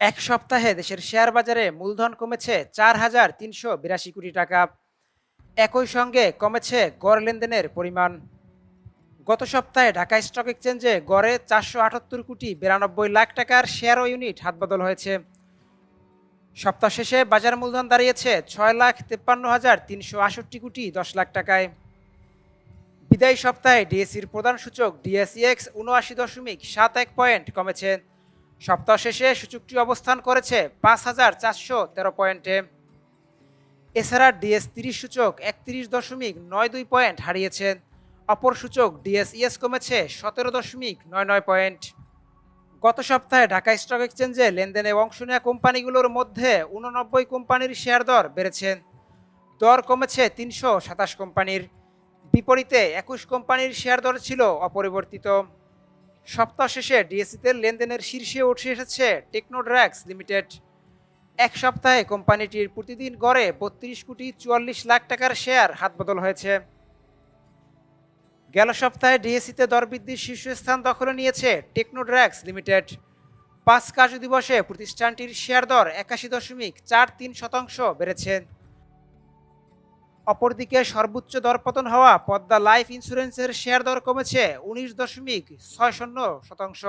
এক সপ্তাহে দেশের শেয়ার বাজারে মূলধন কমেছে চার হাজার তিনশো বিরাশি কোটি টাকা। একই সঙ্গে কমেছে গড় লেনদেনের পরিমাণ। গত সপ্তাহে ঢাকা স্টক এক্সচেঞ্জে গড়ে চারশো আটাত্তর কোটি বিরানব্বই লাখ টাকার শেয়ার ও ইউনিট হাতবদল হয়েছে। সপ্তাহ শেষে বাজার মূলধন দাঁড়িয়েছে ছয় লাখ তেপ্পান্ন হাজার তিনশো আষট্টি কোটি দশ লাখ টাকায়। বিদায়ী সপ্তাহে ডিএসির প্রধান সূচক ডিএসইএক্স উনআশি দশমিক সাত এক পয়েন্ট কমেছে। সপ্তাহ শেষে সূচকটি অবস্থান করেছে পাঁচ হাজার চারশো তেরো পয়েন্টে। এছাড়া ডিএস তিরিশ সূচক একত্রিশ দশমিক নয় দুই পয়েন্ট হারিয়েছে। অপর সূচক ডিএসইএস কমেছে সতেরো দশমিক নয় নয় পয়েন্ট। গত সপ্তাহে ঢাকা স্টক এক্সচেঞ্জে লেনদেনে অংশ নেওয়া কোম্পানিগুলোর মধ্যে উননব্বই কোম্পানির শেয়ার দর বেড়েছে। দর কমেছে তিনশো সাতাশ কোম্পানির। বিপরীতে একুশ কোম্পানির শেয়ার দর ছিল অপরিবর্তিত। সপ্তাহ শেষে ডিএসসিতে লেনদেনের শীর্ষে উঠে এসেছে টেকনোড্র্যাক্স লিমিটেড। এক সপ্তাহে কোম্পানিটির প্রতিদিন গড়ে বত্রিশ কোটি চুয়াল্লিশ লাখ টাকার শেয়ার হাতবদল হয়েছে। গেল সপ্তাহে ডিএসসিতে দর বৃদ্ধির শীর্ষস্থান দখলে নিয়েছে টেকনোড্র্যাক্স লিমিটেড। পাঁচ কার্য দিবসে প্রতিষ্ঠানটির শেয়ার দর একাশি দশমিক চার তিন শতাংশ বেড়েছে। অপরদিকে সর্বোচ্চ দরপতন হওয়া পদ্মা লাইফ ইন্স্যুরেন্সের শেয়ার দর কমেছে উনিশ দশমিক ছয় শূন্য শতাংশ।